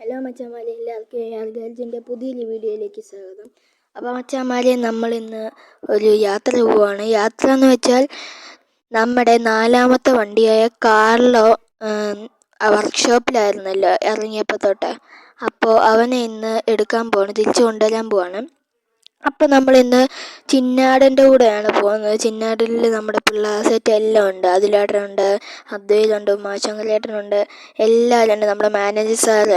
Hello മച്ചാമാരെ എല്ലാവർക്കും ഗാർജിന്റെ പുതിയൊരു വീഡിയോയിലേക്ക് സ്വാഗതം. അപ്പോൾ മച്ചാമാരെ നമ്മൾ ഇന്ന് ഒരു യാത്ര പോവാണ്. യാത്ര എന്ന് വെച്ചാൽ നമ്മുടെ നാലാമത്തെ വണ്ടിയായ കാറിലോ വർക്ക്ഷോപ്പിലായിരുന്നല്ലോ ഇറങ്ങിയപ്പോൾ തൊട്ട്. അപ്പോൾ അവനെ ഇന്ന് എടുക്കാൻ പോവാണ് തിരിച്ചു കൊണ്ടുവരാൻ പോവാണ്. അപ്പോൾ നമ്മൾ ഇന്ന് ചിന്നാടന്റെ കൂടെയാണ് പോകുന്നത്. ചിന്നാടിൽ നമ്മുടെ പിള്ളേർ സെറ്റ് എല്ലാം ഉണ്ട്. അതിലേട്ടനുണ്ട് അദ്വൈതുണ്ട് മാശങ്കലേട്ടനുണ്ട് എല്ലാവരും ഉണ്ട്. നമ്മുടെ മാനേജർ സാർ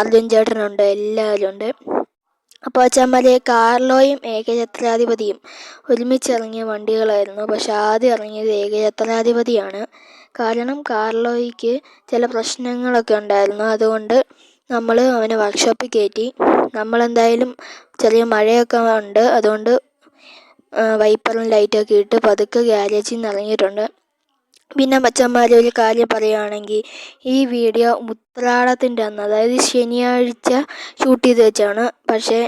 അർജുൻ ചേട്ടനുണ്ട് എല്ലാവരും ഉണ്ട്. അപ്പോൾ അച്ഛന്മാരെ കാർലോയും ഏകചത്രാധിപതിയും ഒരുമിച്ച് ഇറങ്ങിയ വണ്ടികളായിരുന്നു. പക്ഷെ ആദ്യം ഇറങ്ങിയത് ഏകചത്രാധിപതിയാണ്. കാരണം കാർലോയ്ക്ക് ചില പ്രശ്നങ്ങളൊക്കെ ഉണ്ടായിരുന്നു. അതുകൊണ്ട് നമ്മൾ അവനെ വർക്ക്ഷോപ്പിൽ കയറ്റി നമ്മളെന്തായാലും ചെറിയ മഴയൊക്കെ ഉണ്ട്. അതുകൊണ്ട് വൈപ്പറും ലൈറ്റൊക്കെ ഇട്ട് പതുക്കെ ഗ്യാരേജിൽ നിന്ന് ഇറങ്ങിയിട്ടുണ്ട്. പിന്നെ മച്ചന്മാർ ഒരു കാര്യം പറയുകയാണെങ്കിൽ ഈ വീഡിയോ ഉത്രാടത്തിന്റെ അന്ന് അതായത് ശനിയാഴ്ച ഷൂട്ട് ചെയ്ത് വെച്ചാണ്. പക്ഷേ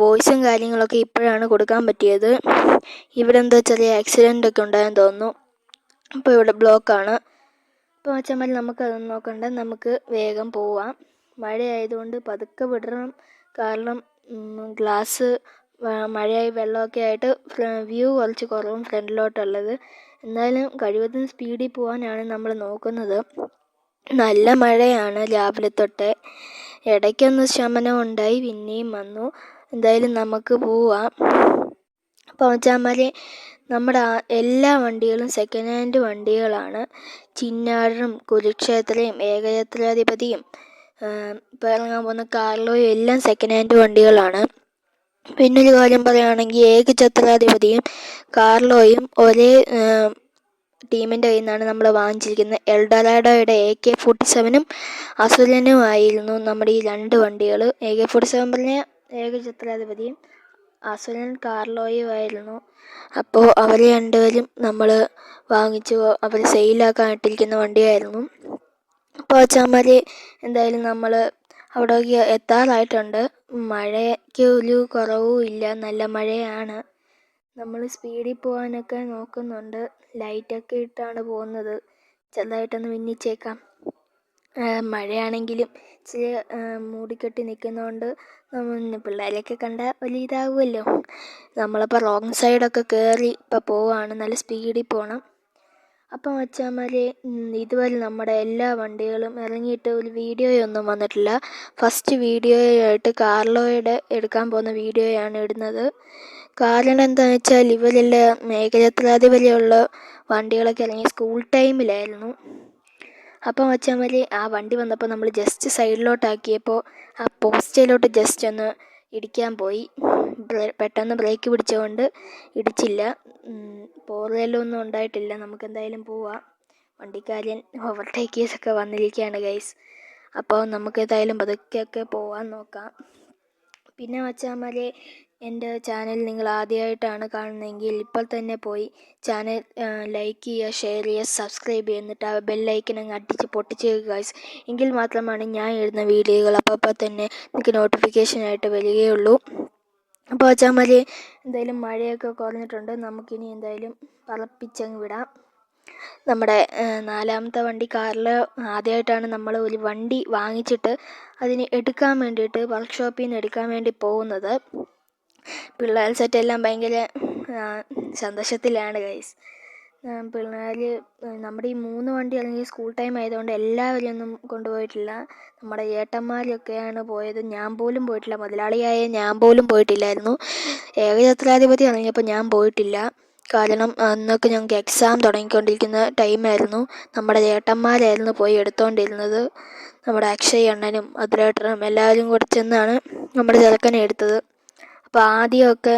വോയിസും കാര്യങ്ങളൊക്കെ ഇപ്പോഴാണ് കൊടുക്കാൻ പറ്റിയത്. ഇവിടെ എന്തോ ചെറിയ ആക്സിഡന്റ് ഒക്കെ ഉണ്ടായെന്ന് തോന്നുന്നു. അപ്പോൾ ഇവിടെ ബ്ലോക്കാണ് അപ്പോൾ മച്ചന്മാർ നമുക്കതൊന്നും നോക്കണ്ട. നമുക്ക് വേഗം പോവാം. മഴയായതുകൊണ്ട് പതുക്കെ വിടണം. കാരണം ഗ്ലാസ് മഴയായി വെള്ളമൊക്കെ ആയിട്ട് വ്യൂ കുറച്ച് കുറവും ഫ്രണ്ടിലോട്ടുള്ളത്. എന്നാലും കഴിവതും സ്പീഡിൽ പോകാനാണ് നമ്മൾ നോക്കുന്നത്. നല്ല മഴയാണ് രാവിലെ തൊട്ട്. ഇടയ്ക്കൊന്ന് ശമനം ഉണ്ടായി പിന്നെയും വന്നു. എന്തായാലും നമുക്ക് പോവാം. വെച്ചാൽ നമ്മുടെ എല്ലാ വണ്ടികളും സെക്കൻഡ് ഹാൻഡ് വണ്ടികളാണ്. ചിന്നാറും കുരുക്ഷേത്രയും ഏകഛത്രാധിപതിയും ഇപ്പോൾ ഇറങ്ങാൻ പോകുന്ന കാർലോയും എല്ലാം സെക്കൻഡ് ഹാൻഡ് വണ്ടികളാണ്. പിന്നൊരു കാര്യം പറയുകയാണെങ്കിൽ ഏകഛത്രാധിപതിയും കാർലോയും ഒരേ ടീമിന്റെ കയ്യിൽ നിന്നാണ് നമ്മൾ വാങ്ങിച്ചിരിക്കുന്നത്. എൽഡറാഡോയുടെ എ കെ ഫോർട്ടി സെവനും അസുരനുമായിരുന്നു നമ്മുടെ ഈ രണ്ട് വണ്ടികൾ എ കെ ഫോർട്ടി സെവൻ പറഞ്ഞ ഏകഛത്രാധിപതിയും അസുരൻ കാർലോയുമായിരുന്നു അപ്പോൾ അവർ രണ്ടുപേരും നമ്മൾ വാങ്ങിച്ചു അവർ സെയിലാക്കാൻ ഇട്ടിരിക്കുന്ന വണ്ടിയായിരുന്നു. അച്ഛന്മാർ എന്തായാലും നമ്മൾ അവിടേക്ക് എത്താറായിട്ടുണ്ട്. മഴയ്ക്ക് ഒരു കുറവും ഇല്ല. നല്ല മഴയാണ്. നമ്മൾ സ്പീഡിൽ പോകാനൊക്കെ നോക്കുന്നുണ്ട്. ലൈറ്റൊക്കെ ഇട്ടാണ് പോകുന്നത്. ചെറുതായിട്ടൊന്ന് മിന്നിച്ചേക്കാം. മഴയാണെങ്കിലും ഇച്ചിരി മൂടിക്കെട്ടി നിൽക്കുന്നതുകൊണ്ട് പിള്ളേരെയൊക്കെ കണ്ട വലിയ ഇതാകുമല്ലോ നമ്മളിപ്പോൾ റോങ് സൈഡൊക്കെ കയറി ഇപ്പോൾ പോവുകയാണ് നല്ല സ്പീഡിൽ പോകണം അപ്പം മച്ചാന്മാരെ ഇതുവരെ നമ്മുടെ എല്ലാ വണ്ടികളും ഇറങ്ങിയിട്ട് ഒരു വീഡിയോയൊന്നും വന്നിട്ടില്ല. ഫസ്റ്റ് വീഡിയോയായിട്ട് കാർലോയുടെ എടുക്കാൻ പോകുന്ന വീഡിയോയാണ് ഇടുന്നത്. കാരണം എന്താണെന്ന് വെച്ചാൽ ഇവരെല്ലാം മേഘചത്രാധിപതിയുള്ള വണ്ടികളൊക്കെ ഇറങ്ങി സ്കൂൾ ടൈമിലായിരുന്നു. അപ്പം മച്ചാന്മാരെ ആ വണ്ടി വന്നപ്പോൾ നമ്മൾ ജസ്റ്റ് സൈഡിലോട്ടാക്കിയപ്പോൾ ആ പോസ്റ്റിലോട്ട് ജസ്റ്റ് ഒന്ന് ഇടിക്കാൻ പോയി. പെട്ടെന്ന് ബ്രേക്ക് പിടിച്ചുകൊണ്ട് ഇടിച്ചില്ല. പോറലൊന്നും ഉണ്ടായിട്ടില്ല. നമുക്ക് എന്തായാലും പോവാം. വണ്ടിക്കാരൻ ഓവർടേക്ക് ചെയ്തൊക്കെ വന്നിരിക്കുകയാണ് ഗൈസ് അപ്പോൾ നമുക്ക് ഏതായാലും പതുക്കെയൊക്കെ പോവാൻ നോക്കാം. പിന്നെ വച്ചാമാരെ എന്റെ ചാനൽ നിങ്ങൾ ആദ്യമായിട്ടാണ് കാണുന്നതെങ്കിൽ ഇപ്പോൾ തന്നെ പോയി ചാനൽ ലൈക്ക് ചെയ്യുക ഷെയർ ചെയ്യുക സബ്സ്ക്രൈബ് ചെയ്യുക. എന്നിട്ട് ആ ബെല്ലൈക്കൻ അങ്ങ് അടിച്ച് പൊട്ടിച്ച് ഗൈസ് എങ്കിൽ മാത്രമാണ് ഞാൻ ഇടുന്ന വീഡിയോകൾ അപ്പോൾ അപ്പോൾ തന്നെ നിങ്ങൾക്ക് നോട്ടിഫിക്കേഷനായിട്ട് വരികയുള്ളൂ. അപ്പോൾ അച്ചാമാര് എന്തായാലും മഴയൊക്കെ കുറഞ്ഞിട്ടുണ്ട്. നമുക്കിനി എന്തായാലും പറപ്പിച്ചങ്ങ് വിടാം. നമ്മുടെ നാലാമത്തെ വണ്ടി കാറിൽ ആദ്യമായിട്ടാണ് നമ്മൾ ഒരു വണ്ടി വാങ്ങിച്ചിട്ട് അതിന് എടുക്കാൻ വേണ്ടിയിട്ട് വർക്ക്ഷോപ്പിൽ നിന്ന് എടുക്കാൻ വേണ്ടി പോകുന്നത്. പിള്ളേർ സെറ്റെല്ലാം ഭയങ്കര സന്തോഷത്തിലാണ് ഗൈസ് പിള്ളേർ നമ്മുടെ ഈ മൂന്ന് വണ്ടി അല്ലെങ്കിൽ സ്കൂൾ ടൈം ആയതുകൊണ്ട് എല്ലാവരെയും ഒന്നും കൊണ്ടുപോയിട്ടില്ല. നമ്മുടെ ഏട്ടന്മാരൊക്കെയാണ് പോയത്. ഞാൻ പോലും പോയിട്ടില്ല. മുതലാളിയായ ഞാൻ പോലും പോയിട്ടില്ലായിരുന്നു. ഏകഛത്രാധിപതി ഇറങ്ങിയപ്പോൾ ഞാൻ പോയിട്ടില്ല. കാരണം അന്നൊക്കെ ഞങ്ങൾക്ക് എക്സാം തുടങ്ങിക്കൊണ്ടിരിക്കുന്ന ടൈമായിരുന്നു നമ്മുടെ ചേട്ടന്മാരായിരുന്നു പോയി എടുത്തുകൊണ്ടിരുന്നത് നമ്മുടെ അക്ഷയ് അണ്ണനും അതിലേട്ടനും എല്ലാവരും കൂടെ ചെന്നാണ് നമ്മുടെ ചെറുക്കനെ എടുത്തത്. അപ്പോൾ ആദ്യമൊക്കെ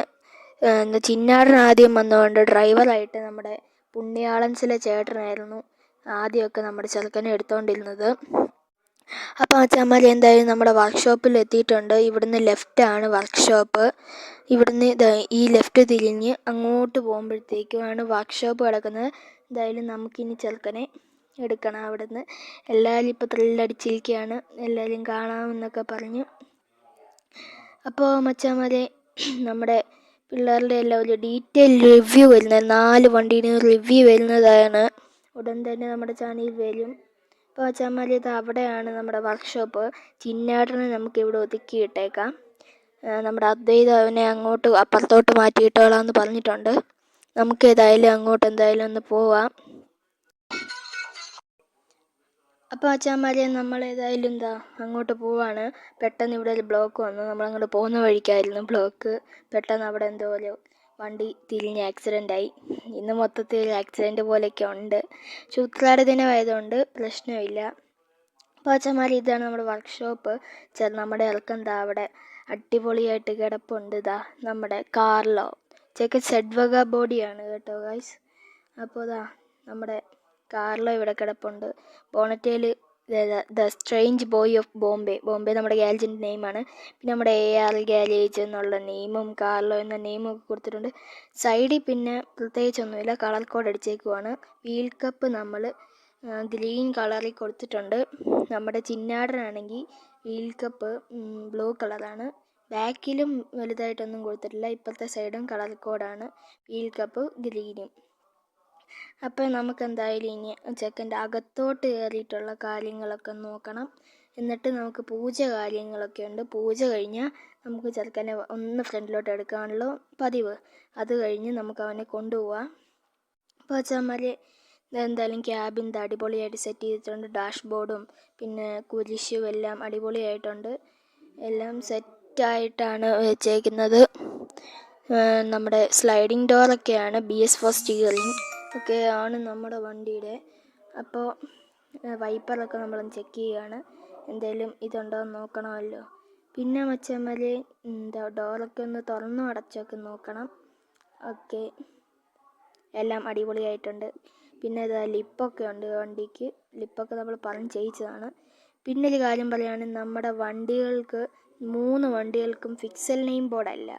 എന്താ ചിന്നാടൻ ആദ്യം വന്നുകൊണ്ട് ഡ്രൈവറായിട്ട് നമ്മുടെ പുണ്യാളൻസിലെ ചേട്ടനായിരുന്നു ആദ്യമൊക്കെ നമ്മുടെ ചെറുക്കനെ എടുത്തുകൊണ്ടിരുന്നത് അപ്പോൾ അച്ഛന്മാർ എന്തായാലും നമ്മുടെ വർക്ക്ഷോപ്പിൽ എത്തിയിട്ടുണ്ട്. ഇവിടുന്ന് ലെഫ്റ്റാണ് വർക്ക്ഷോപ്പ് ഇവിടുന്ന് ഈ ലെഫ്റ്റ് തിരിഞ്ഞ് അങ്ങോട്ട് പോകുമ്പോഴത്തേക്കുമാണ് വർക്ക്ഷോപ്പ് കിടക്കുന്നത് എന്തായാലും നമുക്കിനി ചെറുക്കനെ എടുക്കണം അവിടുന്ന്. എല്ലാവരും ഇപ്പോൾ ത്രില്ലടിച്ചിരിക്കുകയാണ്. എല്ലാവരും കാണാമെന്നൊക്കെ പറഞ്ഞു. അപ്പോൾ മച്ചാമാരെ നമ്മുടെ പിള്ളേരുടെ എല്ലാം ഒരു ഡീറ്റെയിൽ റിവ്യൂ വരുന്നത് നാല് വണ്ടീന് റിവ്യൂ വരുന്നതാണ്. ഉടൻ തന്നെ നമ്മുടെ ചാനലിൽ വരും. ഇപ്പോൾ അച്ഛന്മാർ ഇത് അവിടെയാണ് നമ്മുടെ വർക്ക്ഷോപ്പ്. ചിന്നാടനെ നമുക്ക് ഇവിടെ ഒതുക്കിയിട്ടേക്കാം നമ്മുടെ അദ്വൈത അവനെ അങ്ങോട്ട് അപ്പുറത്തോട്ട് മാറ്റിയിട്ടോളാം എന്ന് പറഞ്ഞിട്ടുണ്ട്. നമുക്ക് ഏതായാലും അങ്ങോട്ട് എന്തായാലും ഒന്ന് പോവാം. അപ്പോൾ അച്ഛന്മാരെ നമ്മൾ ഏതായാലും എന്താ അങ്ങോട്ട് പോവാണ്. പെട്ടെന്ന് ഇവിടെ ഒരു ബ്ലോക്ക് വന്നു. നമ്മൾ അങ്ങോട്ട് പോകുന്ന വഴിക്കായിരുന്നു ബ്ലോക്ക്. പെട്ടെന്ന് അവിടെ എന്തോ ഒരു വണ്ടി തിരിഞ്ഞ് ആക്സിഡന്റ് ആയി. ഇന്ന് മൊത്തത്തിൽ ഒരു പോലെയൊക്കെ ഉണ്ട്. പക്ഷെ ദിനമായതുകൊണ്ട് പ്രശ്നമില്ല. അപ്പോൾ അച്ഛന്മാരെ ഇതാണ് നമ്മുടെ വർക്ക്ഷോപ്പ് ചെ നമ്മുടെ ഇറക്കെന്താ അവിടെ അടിപൊളിയായിട്ട് കിടപ്പുണ്ട് ഇതാ നമ്മുടെ കാർലോ ചെക്ക് സെഡ്വക ബോഡിയാണ് കേട്ടോ ഗൈസ് അപ്പോൾ ഇതാ നമ്മുടെ കാർലോ ഇവിടെ കിടപ്പുണ്ട്. ബോണറ്റയിൽ the strange boy of Bombay Bombay നമ്മുടെ ഗാരേജിന്റെ നെയിമാണ്. പിന്നെ നമ്മുടെ എ ആർ ഗാലേജ് എന്നുള്ള നെയിമും കാർലോ എന്ന നെയിമും ഒക്കെ കൊടുത്തിട്ടുണ്ട്. സൈഡിൽ പിന്നെ പ്രത്യേകിച്ചൊന്നുമില്ല. കളർ കോഡ് അടിച്ചേക്കുവാണ്. വീൽ കപ്പ് നമ്മൾ ഗ്രീൻ കളറിൽ കൊടുത്തിട്ടുണ്ട്. നമ്മുടെ ചിന്നാടനാണെങ്കിൽ വീൽ കപ്പ് ബ്ലൂ കളറാണ് ബാക്കിലും വലുതായിട്ടൊന്നും കൊടുത്തിട്ടില്ല. ഇപ്പോഴത്തെ സൈഡും കളർ കോഡാണ് വീൽ കപ്പ് ഗ്രീനും. അപ്പോൾ നമുക്ക് എന്തായാലും ഇനി ചെക്കന്റെ അകത്തോട്ട് കയറിയിട്ടുള്ള കാര്യങ്ങളൊക്കെ നോക്കണം. എന്നിട്ട് നമുക്ക് പൂജ കാര്യങ്ങളൊക്കെ ഉണ്ട്. പൂജ കഴിഞ്ഞാൽ നമുക്ക് ചെറുക്കനെ ഒന്ന് ഫ്രണ്ടിലോട്ട് എടുക്കാനുള്ള പതിവ്. അത് കഴിഞ്ഞ് നമുക്ക് അവനെ കൊണ്ടുപോവാം. അപ്പോൾ അച്ഛന്മാരെ എന്തായാലും ക്യാബിൻ അടിപൊളിയായിട്ട് സെറ്റ് ചെയ്തിട്ടുണ്ട്. ഡാഷ്ബോർഡും പിന്നെ കുരിശും എല്ലാം അടിപൊളിയായിട്ടുണ്ട്. എല്ലാം സെറ്റായിട്ടാണ് വെച്ചേക്കുന്നത്. നമ്മുടെ സ്ലൈഡിങ് ഡോറൊക്കെയാണ് ബി എസ് ഫോർ സ്റ്റിയറിങ് ഒക്കെയാണ് നമ്മുടെ വണ്ടിയുടെ. അപ്പോൾ വൈപ്പറൊക്കെ നമ്മളൊന്ന് ചെക്ക് ചെയ്യുകയാണ് എന്തെങ്കിലും ഇതുണ്ടോ എന്ന് നോക്കണമല്ലോ. പിന്നെ മച്ചന്മാർ എന്താ ഡോറൊക്കെ ഒന്ന് തുറന്നു അടച്ചൊക്കെ നോക്കണം. ഓക്കെ. എല്ലാം അടിപൊളിയായിട്ടുണ്ട്. പിന്നെ ഇതാ ലിപ്പൊക്കെ ഉണ്ട് വണ്ടിക്ക്. ലിപ്പൊക്കെ നമ്മൾ പറഞ്ഞ് ചെയ്യിച്ചതാണ്. പിന്നെ ഒരു കാര്യം പറയുകയാണെങ്കിൽ നമ്മുടെ വണ്ടികൾക്ക് മൂന്ന് വണ്ടികൾക്കും ഫിക്സൽ നെയിം ബോർഡല്ല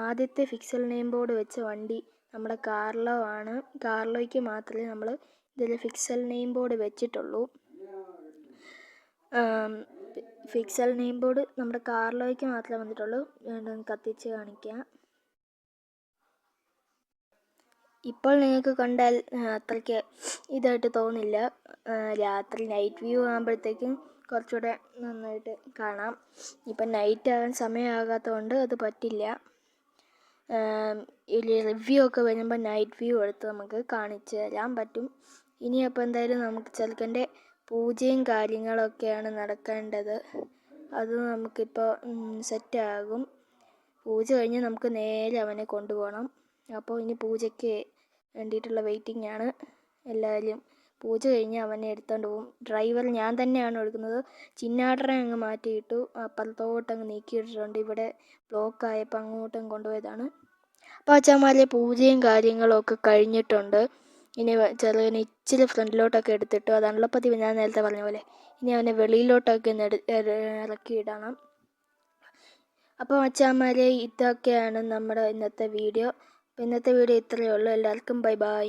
ആദ്യത്തെ ഫിക്സൽ നെയിം ബോർഡ് വെച്ച വണ്ടി നമ്മുടെ കാർലോ ആണ്. കാർലോയ്ക്ക് മാത്രമേ നമ്മൾ ഇതിൽ ഫിക്സൽ നെയിം ബോർഡ് വെച്ചിട്ടുള്ളൂ. ഫിക്സൽ നെയിം ബോർഡ് നമ്മുടെ കാർലോയ്ക്ക് മാത്രമേ വന്നിട്ടുള്ളൂ. കത്തിച്ച് കാണിക്കാം. ഇപ്പോൾ നിങ്ങൾക്ക് കണ്ടാൽ അത്രയ്ക്ക് ഇതായിട്ട് തോന്നില്ല. രാത്രി നൈറ്റ് വ്യൂ ആകുമ്പോഴത്തേക്കും കുറച്ചുകൂടെ നന്നായിട്ട് കാണാം. ഇപ്പം നൈറ്റ് ആകാൻ സമയമാകാത്തതുകൊണ്ട് അത് പറ്റില്ല. ഈ റിവ്യൂ ഒക്കെ വരുമ്പോൾ നൈറ്റ് വ്യൂ എടുത്ത് നമുക്ക് കാണിച്ച് തരാൻ പറ്റും. ഇനി അപ്പോൾ എന്തായാലും നമുക്ക് ചെറുക്കന്റെ പൂജയും കാര്യങ്ങളൊക്കെയാണ് നടക്കേണ്ടത്. അത് നമുക്കിപ്പോൾ സെറ്റാകും പൂജ കഴിഞ്ഞ് നമുക്ക് നേരെ അവനെ കൊണ്ടുപോകണം. അപ്പോൾ ഇനി പൂജയ്ക്ക് വേണ്ടിയിട്ടുള്ള വെയിറ്റിംഗ് ആണ്. എല്ലാവരും പൂജ കഴിഞ്ഞ് അവനെ എടുത്തോണ്ട് പോകും ഡ്രൈവർ ഞാൻ തന്നെയാണ് എടുക്കുന്നത്. ചിന്നാടനെ അങ്ങ് മാറ്റിയിട്ടു അപ്പുറത്തോട്ട് അങ്ങ് നീക്കിയിട്ടിട്ടുണ്ട്. ഇവിടെ ബ്ലോക്ക് ആയപ്പോൾ അങ്ങോട്ടും കൊണ്ടുപോയതാണ്. അപ്പോൾ അച്ഛന്മാരെ പൂജയും കാര്യങ്ങളും ഒക്കെ കഴിഞ്ഞിട്ടുണ്ട്. ഇനി ചെറുകന് ഇച്ചിരി ഫ്രണ്ടിലോട്ടൊക്കെ എടുത്തിട്ടു. അതാണല്ലോ പതിവ്. ഞാൻ നേരത്തെ പറഞ്ഞ പോലെ. ഇനി അവനെ വെളിയിലോട്ടൊക്കെ ഇറക്കിയിടണം അപ്പോൾ അച്ഛാമാരെ ഇതൊക്കെയാണ് നമ്മുടെ ഇന്നത്തെ വീഡിയോ. അപ്പോൾ ഇന്നത്തെ വീഡിയോ ഇത്രയേ ഉള്ളൂ. എല്ലാവർക്കും ബൈ ബൈ.